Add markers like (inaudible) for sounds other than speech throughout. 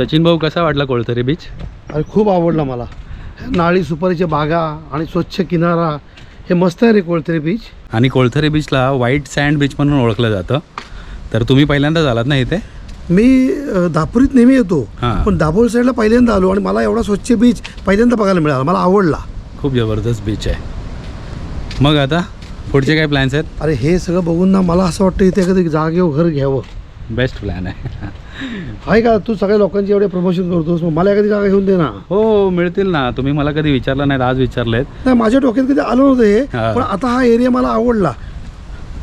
सचिन भाऊ कसा वाटला कोळथरे बीच अरे खूप आवडला मला. नाळी सुपारीच्या बागा आणि स्वच्छ किनारा हे मस्त आहे रे कोळतरी बीच आणि कोळथरे बीचला व्हाईट सँड बीच म्हणून ओळखलं जातं. तर तुम्ही पहिल्यांदाच आलात ना इथे? मी अ, दापोलीत नेहमी येतो हां. पण दाभोळ साईडला पहिल्यांदा आलो आणि मला एवढा स्वच्छ बीच पहिल्यांदा बघायला मिळाला. मला आवडला. खूप जबरदस्त बीच आहे. मग आता पुढचे काय प्लॅन्स आहेत? अरे हे सगळं बघून ना मला असं वाटतं इथे कधी जागेवर घर घ्यावं. बेस्ट प्लॅन आहे. आहे का? तू सगळ्या लोकांची एवढे प्रमोशन करतोस मग मला एखादी जागा घेऊन दे ना. हो मिळतील ना. तुम्ही मला कधी विचारलं नाहीत आज विचारलेत. नाही माझ्या डोक्यात कधी आलं नव्हतं हे हां. पण आता हा एरिया मला आवडला.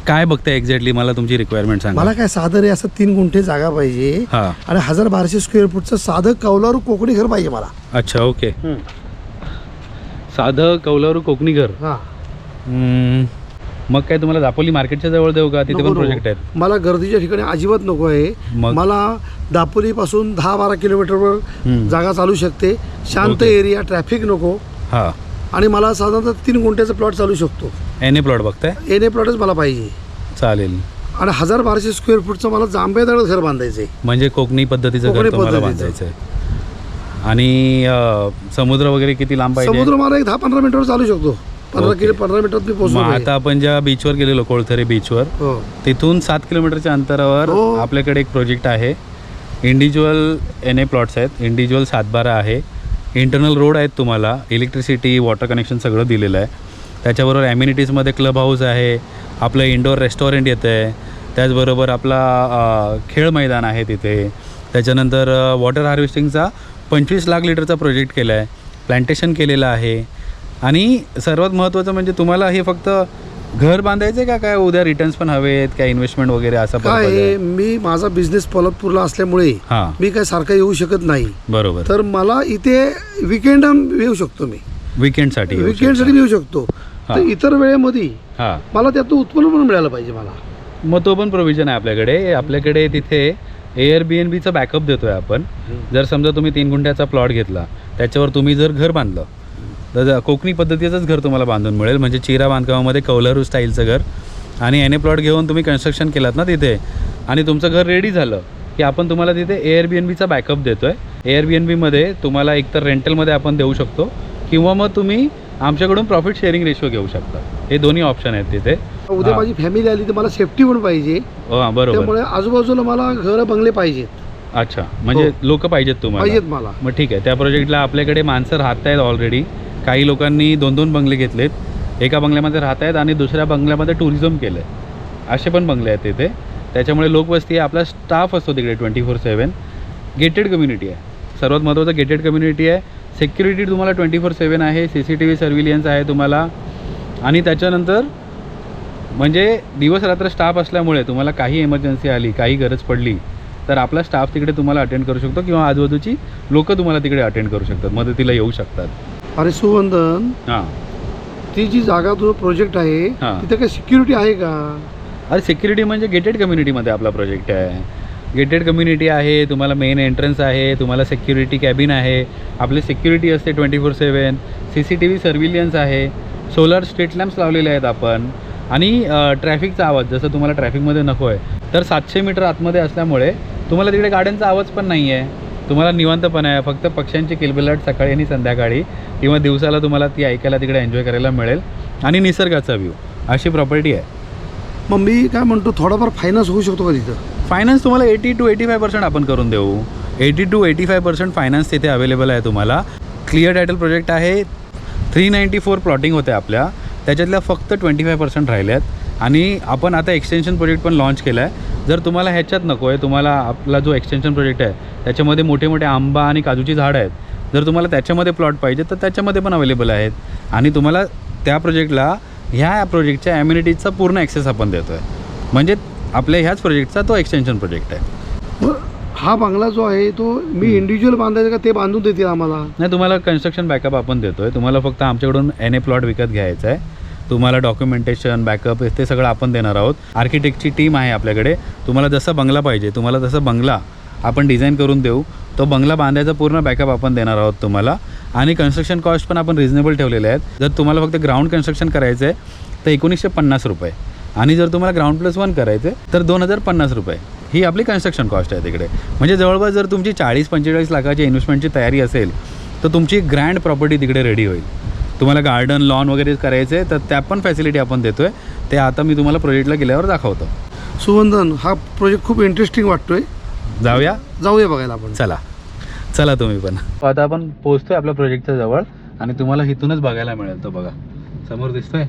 काय बघताय एक्झॅक्टली मला तुमची रिक्वायरमेंट सांगा. मला काय साधं रे असं तीन गुंठे जागा पाहिजे. हां. आणि हजार बाराशे स्क्वेअर फूटचं साधं कौलारू कोकणी घर पाहिजे मला. अच्छा ओके साधं कौलारू कोकणी घर? हां. हम्म, मग काय तुम्हाला दापोली मार्केटच्या जवळ देऊ का? तिथे पण. प्रोजेक्ट आहेत. मला गर्दीच्या ठिकाणी अजिबात नको आहे? मला दापोलीपासून दहा बारा किलोमीटरवर. जागा चालू शकते. शांत. एरिया ट्रॅफिक नको. हां. आणि मला साधारणतः तीन गुंठ्याचा प्लॉट चालू शकतो. एन ए प्लॉट बघताय? एन ए प्लॉटच मला पाहिजे. चालेल. आणि हजार बाराशे स्क्वेअर फूटचं मला जांभेदार घर बांधायचं आहे म्हणजे कोकणी पद्धतीचं घर तुम्हाला. बांधायचं आहे आणि समुद्र वगैरे किती लांब पाहिजे? समुद्र मला एक दहा पंधरा मिनिटावर चालू शकतो. पंधरा. किलो पंधरा मिनिटात मी मग. आता आपण ज्या बीचवर गेलेलो कोळथरे बीचवर हो. तिथून सात किलोमीटरच्या अंतरावर हो. आपल्याकडे एक प्रोजेक्ट आहे. इंडिव्हिज्युअल एन ए प्लॉट्स आहेत. इंडिव्हिज्युअल सातबारा आहे. इंटरनल रोड आहेत तुम्हाला. इलेक्ट्रिसिटी वॉटर कनेक्शन सगळं दिलेलं आहे. त्याच्याबरोबर ॲम्युनिटीजमध्ये क्लब हाऊस आहे. आपलं इंडोर रेस्टॉरंट येतं आहे त्याचबरोबर आपला अ, खेळ मैदान आहे तिथे. त्याच्यानंतर वॉटर हार्वेस्टिंगचा पंचवीस लाख लिटरचा प्रोजेक्ट केला आहे प्लॅन्टेशन केलेलं आहे. आणि सर्वात महत्त्वाचं म्हणजे तुम्हाला हे फक्त घर बांधायचं का काय? उद्या रिटर्न्स पण हवेत काय इन्व्हेस्टमेंट वगैरे असं काय मी माझा बिझनेस पोलादपूरला असल्यामुळे हां. मी काय सारखं येऊ शकत नाही. बरोबर. तर मला इथे विकेंड येऊ शकतो मी. विकेंडसाठी येऊ विकेंडसाठी मी येऊ शकतो. तर इतर वेळेमध्ये मला त्यातून उत्पन्न पण मिळालं पाहिजे मला. मग तो पण प्रोव्हिजन आहे आपल्याकडे. आपल्याकडे तिथे एअर बी एन बीचा बॅकअप देतोय आपण. जर समजा तुम्ही तीन गुंठ्याचा प्लॉट घेतला त्याच्यावर तुम्ही जर घर बांधलं तर कोकणी पद्धतीचंच घर तुम्हाला बांधून मिळेल. म्हणजे चिरा बांधकामामध्ये कौलारू स्टाईलचं घर. आणि एन प्लॉट घेऊन तुम्ही कन्स्ट्रक्शन केलात ना तिथे. आणि तुमचं घर रेडी झालं की आपण तुम्हाला तिथे एअर बी एन बीचा बॅकअप देतोय. एअर बी एन बीमध्ये तुम्हाला एकतर रेंटलमध्ये आपण देऊ शकतो किंवा मग तुम्ही आमच्याकडून प्रॉफिट शेअरिंग रेशो घेऊ शकता. हे दोन्ही ऑप्शन आहेत तिथे. उद्या हा. माझी फॅमिली आली तर मला सेफ्टी पण पाहिजे. हो हां बरोबर. त्यामुळे आजूबाजूला मला घर बंगले पाहिजेत. अच्छा. म्हणजे लोक पाहिजेत तुम्हाला. पाहिजेत मला. मग ठीक आहे. त्या प्रोजेक्टला आपल्याकडे माणसं राहत आहेत ऑलरेडी काही लोकांनी दोन दोन बंगले घेतलेत. एका बंगल्यामध्ये राहत आहेत आणि दुसऱ्या बंगल्यामध्ये टुरिझम केलं आहे असे पण बंगले आहेत तिथे त्याच्यामुळे लोकवस्ती आहे. आपला स्टाफ असतो तिकडे twenty four seven gated community आहे. सर्वात महत्त्वाचं गेटेड कम्युनिटी आहे. सिक्युरिटी तुम्हाला ट्वेंटी फोर सेवन आहे. C C T V surveillance आहे तुम्हाला. आणि त्याच्यानंतर म्हणजे दिवस रात्र स्टाफ असल्यामुळे तुम्हाला काही इमर्जन्सी आली काही गरज पडली तर आपला स्टाफ तिकडे तुम्हाला अटेंड करू शकतो किंवा आजूबाजूची लोकं तुम्हाला तिकडे अटेंड करू शकतात. मदतीला येऊ शकतात. अरे सुवंदन हां. ती जी जागा तुझं प्रोजेक्ट आहे हा. तिथे काही सिक्युरिटी आहे का? अरे सिक्युरिटी म्हणजे गेटेड कम्युनिटीमध्ये आपला प्रोजेक्ट आहे. गेटेड कम्युनिटी आहे तुम्हाला मेन एंट्रन्स आहे तुम्हाला सेक्युरिटी कॅबिन आहे. आपली सिक्युरिटी असते twenty four seven C C T V surveillance आहे. सोलर स्ट्रीट लॅम्प्स लावलेले आहेत आपण. आणि ट्रॅफिकचा आवाज जसं तुम्हाला ट्रॅफिकमध्ये नको आहे तर सातशे मीटर आतमध्ये असल्यामुळे तुम्हाला तिकडे गाड्यांचा आवाज पण नाही आहे तुम्हाला निवांतपण आहे. फक्त पक्ष्यांची किलबिलाट सकाळी आणि संध्याकाळी किंवा दिवसाला तुम्हाला ती ऐकायला तिकडे एन्जॉय करायला मिळेल. आणि निसर्गाचा व्ह्यू अशी प्रॉपर्टी आहे. मग मी काय म्हणतो थोडाफार फायनान्स होऊ शकतो का तिथं? फायनान्स तुम्हाला eighty two eighty five percent आपण करून देऊ. Eighty two eighty five percent finance तिथे अवेलेबल आहे तुम्हाला. क्लिअर टायटल प्रोजेक्ट आहे. थ्री नाईंटी फोर प्लॉटिंग होते आपल्या. त्याच्यातल्या फक्त ट्वेंटी फाय पर्सेंट राहिले आहेत आणि आपण आता एक्सटेन्शन प्रोजेक्ट पण लॉन्च केला आहे जर तुम्हाला ह्याच्यात नको आहे तुम्हाला आपला जो एक्सटेन्शन प्रोजेक्ट आहे त्याच्यामध्ये मोठे मोठे आंबा आणि काजूची झाडं आहेत जर तुम्हाला त्याच्यामध्ये प्लॉट पाहिजे तर त्याच्यामध्ये पण अवेलेबल आहेत. आणि तुम्हाला त्या प्रोजेक्टला ह्या प्रोजेक्टच्या ॲम्युनिटीजचा पूर्ण ॲक्सेस आपण देतो आहे म्हणजे आपल्या ह्याच प्रोजेक्टचा तो एक्सटेन्शन प्रोजेक्ट आहे. हा बंगला जो आहे तो मी इंडिव्हिज्युअल बांधायचा का ते बांधून देतील आम्हाला? नाही तुम्हाला कन्स्ट्रक्शन बॅकअप आपण देतो आहे तुम्हाला फक्त आमच्याकडून एन ए प्लॉट विकत घ्यायचा आहे. तुम्हाला डॉक्युमेंटेशन बॅकअप ते सगळं आपण देणार आहोत. आर्किटेक्टची टीम आहे आपल्याकडे. तुम्हाला जसा बंगला पाहिजे तुम्हाला तसा बंगला आपण डिझाईन करून देऊ तो बंगला बांधायचा पूर्ण बॅकअप आपण देणार आहोत तुम्हाला. आणि कन्स्ट्रक्शन कॉस्ट पण आपण रिजनेबल ठेवलेले आहेत. जर तुम्हाला फक्त ग्राउंड कन्स्ट्रक्शन करायचं आहे तर एकोणीसशे पन्नास रुपये. आणि जर तुम्हाला ग्राउंड प्लस वन करायचं आहे तर दोन हजार पन्नास रुपये. ही आपली कन्स्ट्रक्शन कॉस्ट आहे तिकडे. म्हणजे जवळपास जर तुमची चाळीस पंचेचाळीस लाखाची इन्व्हेस्टमेंटची तयारी असेल तर तुमची ग्रँड प्रॉपर्टी तिकडे रेडी होईल. तुम्हाला गार्डन लॉन वगैरे करायचं आहे तर त्या पण फॅसिलिटी आपण देतो आहे ते आता मी तुम्हाला प्रोजेक्टला गेल्यावर दाखवतो. सुवंदन हा प्रोजेक्ट खूप इंटरेस्टिंग वाटतोय. जाऊया? जाऊया बघायला आपण. चला. चला तुम्ही पण. आता आपण पोहोचतोय आपल्या प्रोजेक्टच्या जवळ आणि तुम्हाला इथूनच बघायला मिळेल तो बघा. समोर दिसतोय?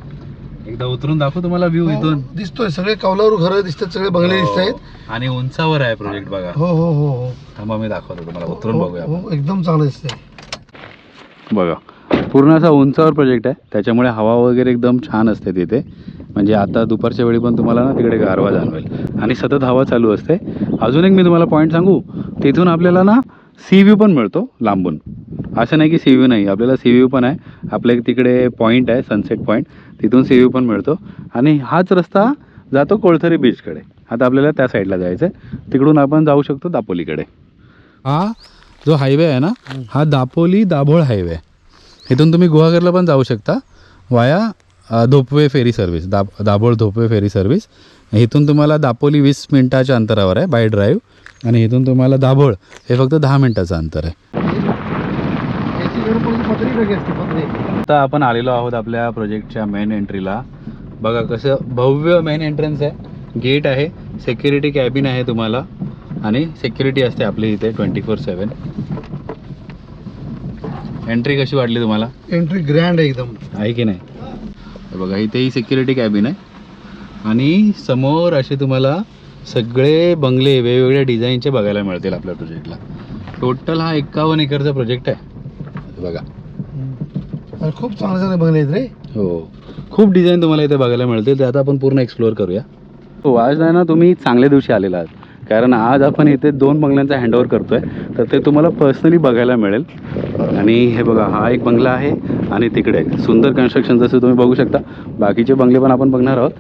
एकदा उतरून दाखवू तुम्हाला व्ह्यू इथून. हो, दिसतोय. सगळे कौलावर घरं दिसतात सगळे बंगले दिसत आहेत आणि उंचावर आहे प्रोजेक्ट बघा. हो हो हो. हो थांबा मी दाखवतो तुम्हाला. उतरून बघूया हो, हो, एकदम चांगलं दिसतंय. बघा. पूर्ण असा उंचावर प्रोजेक्ट आहे. त्याच्यामुळे हवा वगैरे एकदम छान असते तिथे. म्हणजे आता दुपारच्या वेळी पण तुम्हाला ना तिकडे गारवा जाणवेल. आणि सतत हवा चालू असते. अजून एक मी तुम्हाला पॉईंट सांगू. तिथून आपल्याला ना सी व्ह्यू पण मिळतो लांबून. असं नाही की सी व्ह्यू नाही. आपल्याला सी व्ह्यू पण आहे. आपल्या एक तिकडे पॉईंट आहे सनसेट पॉईंट तिथून सी व्ह्यू पण मिळतो. आणि हाच रस्ता जातो कोळथरी बीचकडे आता आपल्याला त्या साईडला जायचं आहे. तिकडून आपण जाऊ शकतो दापोलीकडे. हा जो हायवे आहे ना हा दापोली दाभोळ हायवे आहे इथून तुम्ही गुहागरला पण जाऊ शकता. वाया धोपवे फेरी सर्व्हिस दाब दाभोळ धोपवे फेरी सर्व्हिस. इथून तुम्हाला दापोली वीस मिनटाच्या अंतरावर आहे बाय ड्राईव्ह. आणि इथून तुम्हाला दाभोळ हे फक्त दहा मिनटाचं अंतर आहे. आता आपण आलेलो आहोत आपल्या प्रोजेक्टच्या मेन एंट्रीला बघा कसं भव्य मेन एंट्रन्स आहे. गेट आहे सेक्युरिटी कॅबिन आहे तुम्हाला. आणि सेक्युरिटी असते आपली इथे ट्वेंटी फोर सेवन एंट्री कशी वाटली तुम्हाला? एंट्री ग्रँड आहे एकदम. आहे की नाही? हे बघा इथेही सिक्युरिटी कॅबिन आहे. आणि समोर असे तुम्हाला सगळे बंगले वेगवेगळ्या डिझाईनचे बघायला मिळतील आपल्या प्रोजेक्टला टोटल हा एक्कावन्न एकरचा प्रोजेक्ट आहे. बघा. आणि खूप चांगले चांगले बंगले आहेत रे. हो. खूप डिझाईन तुम्हाला इथे बघायला मिळतील. ते आता आपण पूर्ण एक्सप्लोअर करूया. हो आज आहे ना तुम्ही चांगल्या दिवशी आलेला आहात. कारण आज आपण इथे दोन बंगल्यांचा हँडओव्हर करतोय. तर ते तुम्हाला पर्सनली बघायला मिळेल. आणि हे बघा हा एक बंगला आहे आणि तिकडे सुंदर कन्स्ट्रक्शन जसं तुम्ही बघू शकता. बाकीचे बंगले पण आपण बघणार आहोत.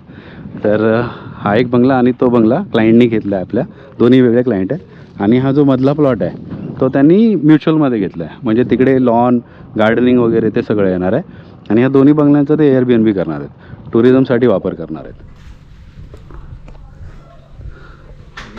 तर हा एक बंगला आणि तो बंगला क्लायंटनी घेतला आहे आपल्या. दोन्ही वेगळे क्लायंट आहे आणि हा जो मधला प्लॉट आहे तो त्यांनी म्युच्युअलमध्ये घेतला आहे. म्हणजे तिकडे लॉन गार्डनिंग वगैरे ते सगळं येणार आहे. आणि ह्या दोन्ही बंगल्यांचं ते एअरबीएनबी बी करणार आहेत. टुरिझमसाठी वापर करणार आहेत कॉंग्रॅच्युलेशन्स कॉंग्रॅच्युलेशन्स अभी चलेंगे बंद कर खेलना उसको अभी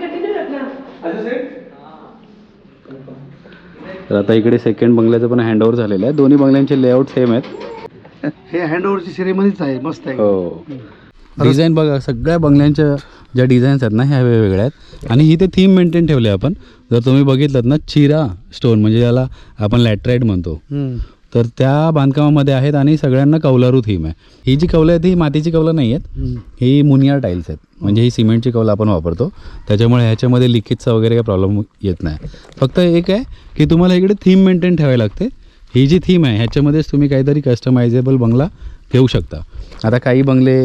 कंटिन्यू रखना तर आता इकडे सेकंड बंगल्याचं पण हँडओव्हर झालेलं आहे. दोन्ही बंगल्यांचे लेआउट सेम आहेत. हे हँडओव्हरची सेरेमनीच आहे मस्त आहे. हो. डिझाईन बघा सगळ्या बंगल्यांच्या ज्या डिझाईन्स आहेत ना ह्या वेगवेगळ्या आहेत. आणि इथे थीम मेंटेन ठेवले आपण. जर तुम्ही बघितलं ना चिरा स्टोन म्हणजे ज्याला आपण लॅटराईट म्हणतो. तर त्या बांधकामामध्ये आहेत आणि सगळ्यांना कौलारू थीम आहे. ही जी कौलं आहेत ही मातीची कौलं नाही आहेत. ही मुनियार टाईल्स आहेत. म्हणजे ही सिमेंटची कौलं आपण वापरतो. त्याच्यामुळे ह्याच्यामध्ये लिकेजचा वगैरे काही प्रॉब्लेम येत नाही. फक्त एक आहे की तुम्हाला इकडे थीम मेंटेन ठेवावी लागते. ही जी थीम आहे ह्याच्यामध्येच तुम्ही काहीतरी कस्टमायझेबल बंगला घेऊ शकता. आता काही बंगले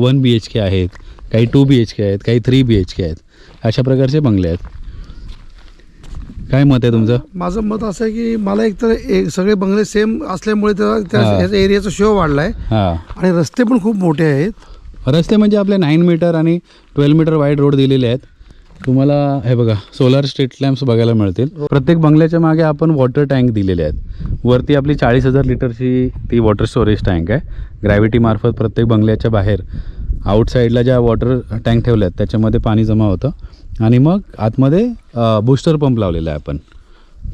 वन बी एच के आहेत काही टू बी एच के आहेत काही थ्री बी एच के आहेत अशा प्रकारचे बंगले आहेत. काय मत आहे तुमचं? माझं मत असं आहे की मला एकतर एक सगळे बंगले सेम असल्यामुळे त्या एरियाचा शो वाढलाय. हां. आणि रस्ते पण खूप मोठे आहेत. रस्ते म्हणजे आपले नाईन मीटर आणि ट्वेल्व मीटर वाईड रोड दिलेले आहेत. तुम्हाला हे बघा सोलार स्ट्रीट लॅम्प्स बघायला मिळतील. प्रत्येक बंगल्याच्या मागे आपण वॉटर टँक दिलेले आहेत. वरती आपली चाळीस हजार लिटरची ती वॉटर स्टोरेज टँक आहे. ग्रॅव्हिटी मार्फत प्रत्येक बंगल्याच्या बाहेर आउटसाईडला ज्या वॉटर टँक ठेवल्या आहेत त्याच्यामध्ये पाणी जमा होतं. आणि मग आतमध्ये बूस्टर पंप लावलेला आहे आपण.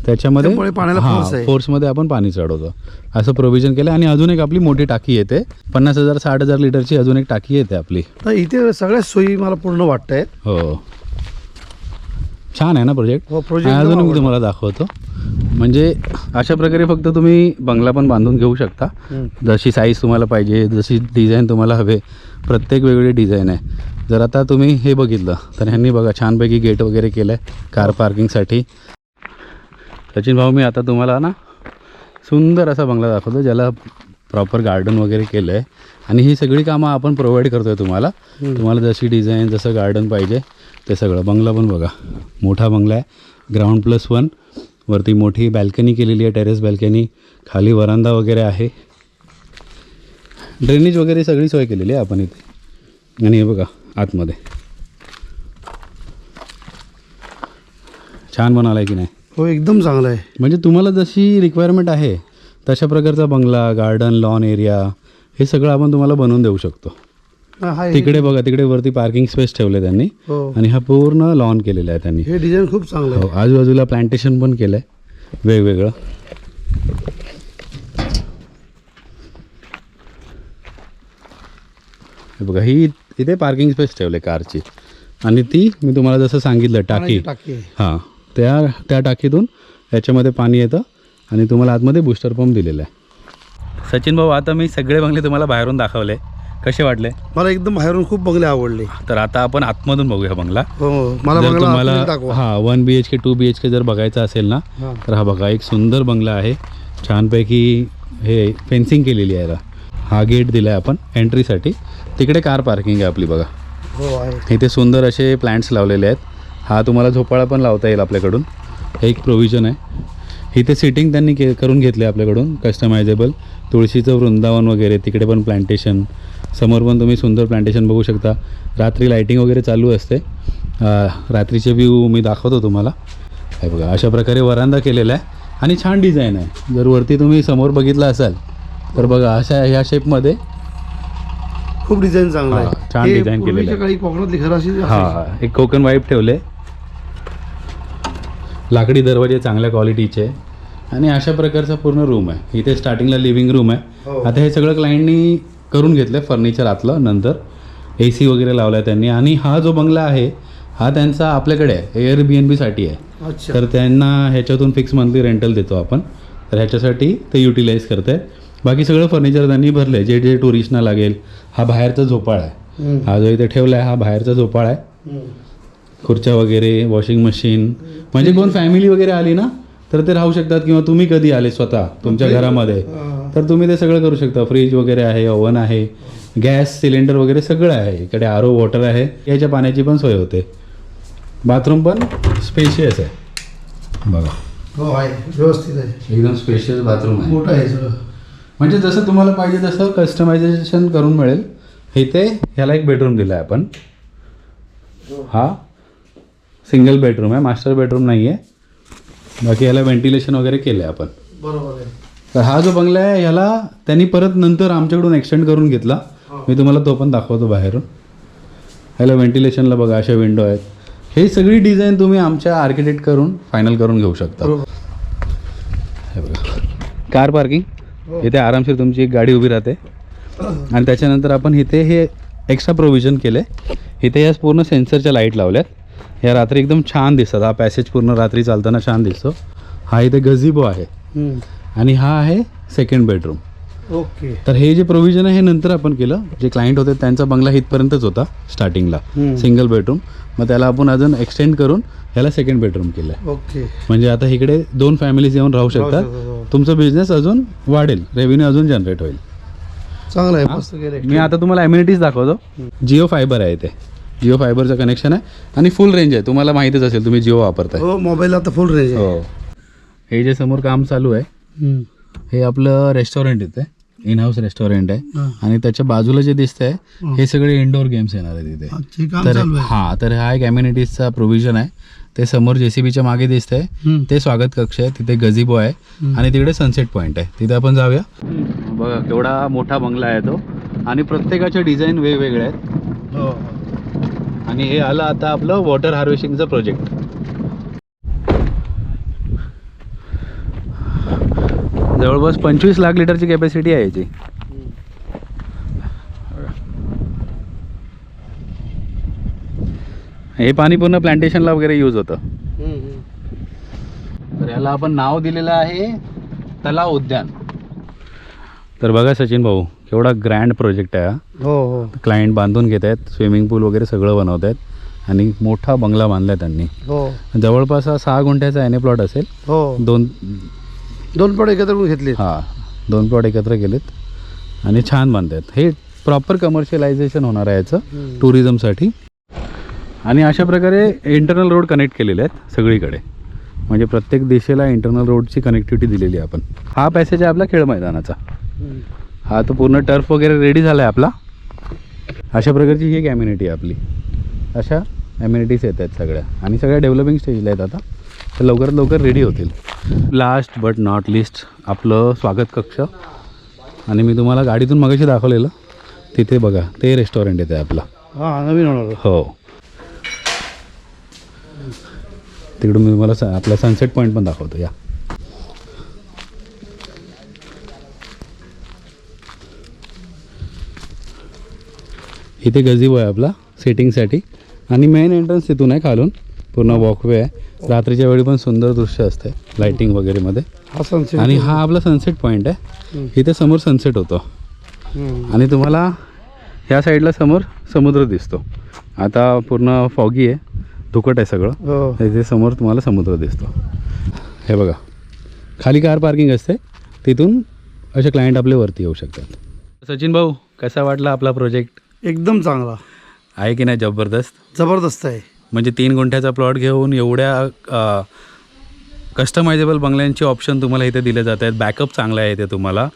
त्याच्यामध्ये पाण्याला. फोर्समध्ये आपण पाणी चढवतो. असं प्रोव्हिजन केलं आणि अजून एक आपली मोठी टाकी येते. पन्नास हजार साठ हजार लिटरची अजून एक टाकी येते आपली. तर इथे सगळ्याच सोयी मला पूर्ण वाटत आहेत हो. छान आहे ना प्रोजेक्ट हो, project अजून मी आवडला. तुम्हाला दाखवतो. म्हणजे अशा प्रकारे फक्त तुम्ही बंगला पण बांधून घेऊ शकता. जशी साईज तुम्हाला पाहिजे जशी डिझाईन तुम्हाला हवे प्रत्येक वेगवेगळी डिझाईन आहे. जर आता तुम्ही हे बघितलं तर ह्यांनी बघा छानपैकी गेट वगैरे केलं आहे कार पार्किंगसाठी सचिन भाऊ मी आता तुम्हाला ना सुंदर असा बंगला दाखवतो ज्याला प्रॉपर गार्डन वगैरे केलं आहे आणि ही सगळी कामं आपण प्रोव्हाइड करतो आहे तुम्हाला तुम्हाला जशी डिझाईन जसं गार्डन पाहिजे ते सगळं बंगला पण बघा. मोठा बंगला आहे. ग्राउंड प्लस वन वरती मोठी बॅल्कनी केलेली आहे टेरेस बॅल्कनी खाली वरांदा वगैरे आहे. ड्रेनेज वगैरे सगळी सोय केलेली आहे आपण इथे. आणि हे बघा आतमध्ये. छान बनाला आहे की नाही? हो एकदम चांगलं आहे. म्हणजे तुम्हाला जशी रिक्वायरमेंट आहे तशा प्रकारचा बंगला गार्डन लॉन एरिया हे सगळं आपण तुम्हाला बनवून देऊ शकतो. तिकडे बघा तिकडे वरती पार्किंग स्पेस ठेवले त्यांनी. हो. आणि हा पूर्ण लॉन केलेला आहे त्यांनी. हे डिझाईन खूप चांगलं हो आजूबाजूला प्लांटेशन पण केलं आहे वेगवेगळं. हे बघा ही इथे पार्किंग स्पेस ठेवले कारची. आणि ती मी तुम्हाला जसं सांगितलं टाकी. हां त्या त्या टाकीतून याच्यामध्ये पाणी येतं आणि तुम्हाला आतमध्ये बूस्टर पंप दिलेला आहे. सचिन भाऊ आता मी सगळे बंगले तुम्हाला बाहेरून दाखवले. कसे वाटले? मला एकदम बाहेरून खूप बंगले आवडले. तर आता आपण आतमधून बघूया बंगला. हो मला जर बंगला तुम्हाला आतमध्ये दाखवा. हां one B H K two B H K जर बघायचं असेल ना हा. तर हा बघा एक सुंदर बंगला आहे. छानपैकी हे फेन्सिंग केलेली आहे. याला. हा गेट दिला आहे आपण एंट्रीसाठी तिकडे कार पार्किंग आहे आपली बघा. हो आहे. इथे सुंदर असे प्लांट्स लावलेले आहेत. हा तुम्हाला झोपाळा पण लावता येईल आपल्याकडून. हे एक प्रोव्हिजन आहे. इथे सिटिंग त्यांनी के करून घेतले आपल्याकडून. कस्टमायझेबल तुळशीचं वृंदावन वगैरे तिकडे पण प्लांटेशन समोर पण तुम्ही सुंदर प्लांटेशन बघू शकता. रात्री लायटिंग वगैरे चालू असते. रात्रीचे व्ह्यू मी दाखवतो तुम्हाला. हे बघा अशा प्रकारे वरांदा केलेला आहे आणि छान डिझाईन आहे. जर वरती तुम्ही समोर बघितलं असाल तर बघा अशा ह्या शेपमध्ये खूप डिझाईन चांगलं आहे. छान design केलेलं असायची. हा एक कोकण वाईप ठेवले. लाकडी दरवाजे चांगल्या क्वालिटीचे आणि अशा प्रकारचा पूर्ण रूम आहे. इथे स्टार्टिंगला लिव्हिंग रूम आहे. हो. आता हे सगळं क्लायंटनी करून घेतलं फर्निचर आतलं नंतर ए सी वगैरे लावला आहे त्यांनी. आणि हा जो बंगला आहे हा त्यांचा आपल्याकडे आहे एअर बी एन बीसाठी आहे तर त्यांना ह्याच्यातून फिक्स मंथली रेंटल देतो आपण. तर ह्याच्यासाठी ते युटिलाइज करत आहेत बाकी सगळं फर्निचर त्यांनी भरलं आहे जे जे टुरिस्टना लागेल हा बाहेरचा झोपाळा आहे. हा जो इथे ठेवला आहे हा बाहेरचा झोपाळा आहे. खुर्च्या वगैरे वॉशिंग मशीन म्हणजे कोण फॅमिली वगैरे आली ना तर ते राहू शकतात किंवा तुम्ही कधी आले स्वतः तुमच्या घरामध्ये. तर तुम्ही ते सगळं करू शकता. फ्रीज वगैरे आहे ओव्हन आहे गॅस सिलेंडर वगैरे सगळं आहे. इकडे आर ओ वॉटर आहे. याच्या पाण्याची पण सोय होते. बाथरूम पण स्पेशियस आहे. बघा. हो आहे. व्यवस्थित आहे. एकदम स्पेशियस बाथरूम आहे. मोठं आहे सगळं. म्हणजे जसं तुम्हाला पाहिजे तसं कस्टमायझेशन करून मिळेल. इथे ह्याला एक बेडरूम दिला आहे आपण. हा. सिंगल बेडरूम आहे. मास्टर बेडरूम नाही आहे बाकी याला व्हेंटिलेशन वगैरे केलं आहे आपण. बरोबर आहे. तर हा जो बंगला आहे ह्याला त्यांनी परत नंतर आमच्याकडून एक्सटेंड करून घेतला. मी तुम्हाला तो पण दाखवतो बाहेरून. ह्याला व्हेंटिलेशनला बघा अशा विंडो आहेत. हे सगळी डिझाईन तुम्ही आमच्या आर्किटेक्ट करून फायनल करून घेऊ शकता. बरोबर हे बघा. कार पार्किंग इथे आरामशीर तुमची एक गाडी उभी राहते. आणि त्याच्यानंतर आपण इथे हे एक्स्ट्रा प्रोव्हिजन केले. इथे या पूर्ण सेन्सरच्या लाइट लावल्यात. या रात्री एकदम छान दिसतात. हा पॅसेज पूर्ण रात्री चालताना छान दिसतो. हा इथे गझिबो आहे. आणि हा आहे सेकंड बेडरूम ओके तर हे जे प्रोव्हिजन आहे हे नंतर आपण केलं. जे क्लायंट होते त्यांचा बंगला इथपर्यंतच होता स्टार्टिंगला. सिंगल बेडरूम मग त्याला आपण अजून एक्सटेंड करून ह्याला सेकंड बेडरूम केलं ओके म्हणजे आता इकडे दोन फॅमिलीज येऊन राहू शकतात, हो. तुमचा बिझनेस अजून वाढेल. रेव्हेन्यू अजून जनरेट होईल. चांगलं आहे मी आता तुम्हाला एम्युनिटीज दाखवतो. जिओ फायबर आहे इथे जिओ फायबरचं कनेक्शन आहे. आणि फुल रेंज आहे. तुम्हाला माहितीच असेल तुम्ही जिओ वापरताय. हो मोबाईल आता फुल रेंज हो. हे जे समोर काम चालू आहे. हे आपलं रेस्टॉरंट इथे. इन हाऊस रेस्टॉरंट आहे. हा. आणि त्याच्या बाजूला जे दिसतंय हा. हे सगळे इंडोर गेम्स येणार आहेत इथे. अच्छा, हे काम तर चालू आहे. हा तर हा एक एम्युनिटीजचा प्रोव्हिजन आहे. ते समोर जेसीबीच्या मागे दिसतंय. हम्म. ते स्वागत कक्ष आहे. तिथे गझिबो आहे. आणि तिकडे सनसेट पॉईंट आहे. तिथे आपण जाऊया. बघा केवढा मोठा बंगला आहे तो. आणि प्रत्येकाच्या डिझाईन वेगवेगळ्या आहेत. हो. आणि हे आलं आता आपलं वॉटर हार्वेस्टिंगचं प्रोजेक्ट जवळपास पंचवीस लाख लिटरची कॅपॅसिटी आहे याची. हे पाणी पूर्ण प्लांटेशनला वगैरे यूज होतं. तर याला आपण नाव दिलेलं आहे तलाव उद्यान. तर बघा सचिन भाऊ केवढा ग्रँड प्रोजेक्ट आहे हा. हो हो. क्लायंट बांधून घेत आहेत स्विमिंग पूल वगैरे सगळं बनवत आहेत आणि मोठा बंगला बांधला त्यांनी. हो. जवळपास हा सहा गुंठ्याचा एन प्लॉट असेल. हो. दोन दोन पण एकत्र करून घेतले हां दोन प्लॉट एकत्र केलेत. आणि छान बांधतात हे प्रॉपर कमर्शियलायझेशन होणार आहे याचं. टुरिझमसाठी आणि अशा प्रकारे इंटरनल रोड कनेक्ट केलेले आहेत सगळीकडे. म्हणजे प्रत्येक दिशेला इंटरनल रोडची कनेक्टिव्हिटी दिलेली आहे आपण. हा पॅसेज आहे आपला खेळ मैदानाचा. हा तो पूर्ण टर्फ वगैरे रेडी झाला आहे आपला. अशा प्रकारची ही एक ॲम्युनिटी आहे आपली. अशा ॲम्युनिटीज येत आहेत सगळ्या. आणि सगळ्या डेव्हलपिंग स्टेजला आहेत आता. तर लवकरात लवकर रेडी होतील. लास्ट बट नॉट लिस्ट आपलं स्वागत कक्ष. आणि मी तुम्हाला गाडीतून मगाशी दाखवलेलं. तिथे बघा ते रेस्टॉरंट येते आपलं. हां नवीन होणार. हो. तिकडून मी तुम्हाला स- आपला सनसेट पॉईंट पण दाखवतो या. इथे गझिबो आहे आपला सेटिंगसाठी आणि मेन एंट्रन्स तिथून आहे खालून. पूर्ण वॉकवे आहे. रात्रीच्या वेळी पण सुंदर दृश्य असते लाईटिंग वगैरेमध्ये हा सनसेट आणि हा आपला सनसेट पॉईंट आहे. इथे समोर सनसेट होतो. आणि तुम्हाला ह्या साईडला समोर समुद्र दिसतो. आता पूर्ण फॉगी आहे धुकट आहे सगळं. हो. इथे समोर तुम्हाला समुद्र दिसतो. हे बघा. खाली कार पार्किंग असते. तिथून असे क्लायंट आपले वरती येऊ शकतात. सचिन भाऊ कसा वाटला आपला प्रोजेक्ट एकदम चांगला. आहे की नाही जबरदस्त? जबरदस्त आहे. म्हणजे तीन गुंठ्याचा प्लॉट घेऊन एवढ्या कस्टमायझेबल बंगल्यांचे ऑप्शन तुम्हाला इथे दिले जात आहेत. बॅकअप चांगला आहे इथे तुम्हाला.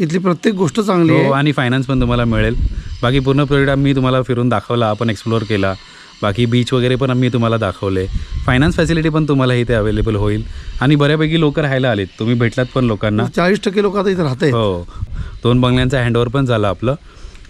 इथली प्रत्येक गोष्ट चांगली हो आहे. आणि फायनान्स पण तुम्हाला मिळेल. बाकी पूर्ण प्रोजेक्ट मी तुम्हाला फिरून दाखवला आपण एक्सप्लोअर केला. बाकी बीच वगैरे पण आम्ही तुम्हाला दाखवले. फायनान्स फॅसिलिटी पण तुम्हाला इथे अवेलेबल होईल. आणि बऱ्यापैकी लोक राहायला आलेत. तुम्ही भेटलात पण लोकांना. चाळीस टक्के लोक आता इथे राहत हो. दोन बंगल्यांचा हँडओव्हर पण झाला आपलं.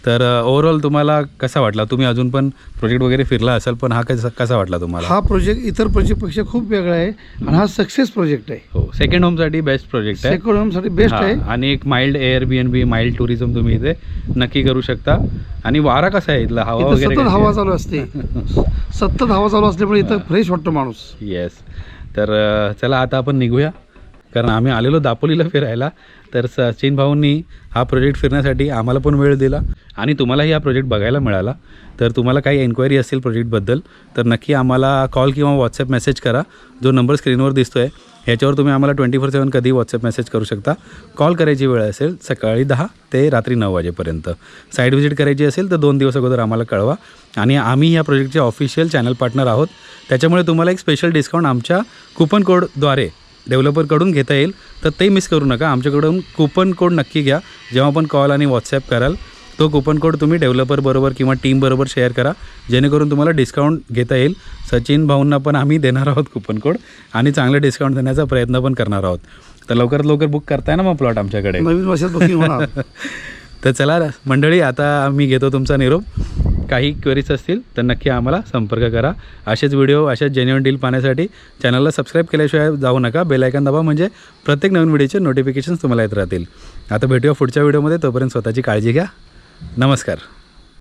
तर ओव्हरऑल तुम्हाला कसा वाटला? तुम्ही अजून पण प्रोजेक्ट वगैरे फिरला असाल पण हा कसा कसा वाटला तुम्हाला? हा प्रोजेक्ट इतर प्रोजेक्टपेक्षा खूप वेगळा आहे आणि हा सक्सेस प्रोजेक्ट आहे. हो सेकंड होमसाठी बेस्ट प्रोजेक्ट आहे. सेकंड होमसाठी बेस्ट आहे. आणि एक mild air B N B mild tourism तुम्ही इथे नक्की करू शकता. आणि वारा कसा आहे इथला? हवा वगैरे सतत हवा? चालू असते. (laughs) सतत हवा चालू असल्यामुळे इथं फ्रेश वाटतो माणूस. येस तर चला आता आपण निघूया. कारण आम्ही आलेलो दापोलीला फिरायला तर सचिन भाऊंनी हा प्रोजेक्ट फिरण्यासाठी आम्हाला पण वेळ दिला आणि तुम्हालाही हा प्रोजेक्ट बघायला मिळाला. तर तुम्हाला काही एन्क्वायरी असेल प्रोजेक्टबद्दल तर नक्की आम्हाला कॉल किंवा व्हॉट्सअप मेसेज करा. जो नंबर स्क्रीनवर दिसतो आहे ह्याच्यावर तुम्ही आम्हाला ट्वेंटी फोर सेवन कधी व्हॉट्सअप मेसेज करू शकता. कॉल करायची वेळ असेल सकाळी दहा ते रात्री नऊ वाजेपर्यंत. साईट व्हिजिट करायची असेल तर दोन दिवस अगोदर आम्हाला कळवा. आणि आम्ही या प्रोजेक्टचे ऑफिशियल चॅनल पार्टनर आहोत. त्याच्यामुळे तुम्हाला एक स्पेशल डिस्काउंट आमच्या कुपन कोडद्वारे डेव्हलपरकडून घेता येईल तर ते मिस करू नका. आमच्याकडून कुपन कोड नक्की घ्या. जेव्हा पण कॉल आणि व्हॉट्सॲप कराल तो कुपन कोड तुम्ही डेव्हलपरबरोबर किंवा टीमबरोबर शेअर करा. जेणेकरून तुम्हाला डिस्काउंट घेता येईल. सचिन भाऊंना पण आम्ही देणार आहोत कुपन कोड आणि चांगलं डिस्काउंट देण्याचा प्रयत्न पण करणार आहोत. तर लवकरात लवकर बुक करताय ना मग प्लॉट आमच्याकडे? नवीन वर्षात बुकिंग होणार. (laughs) तर चला मंडळी आता मी घेतो तुमचा निरोप. काही क्वेरीज असतील तर नक्की आम्हाला संपर्क करा. असेच व्हिडिओ अशाच जेन्युअन डील पाहण्यासाठी चॅनलला सबस्क्राईब केल्याशिवाय जाऊ नका. बेलायकन दाबा म्हणजे प्रत्येक नवीन व्हिडिओचे नोटिफिकेशन्स तुम्हाला येत राहतील. आता भेटूया पुढच्या व्हिडिओमध्ये तोपर्यंत स्वतःची काळजी घ्या. नमस्कार.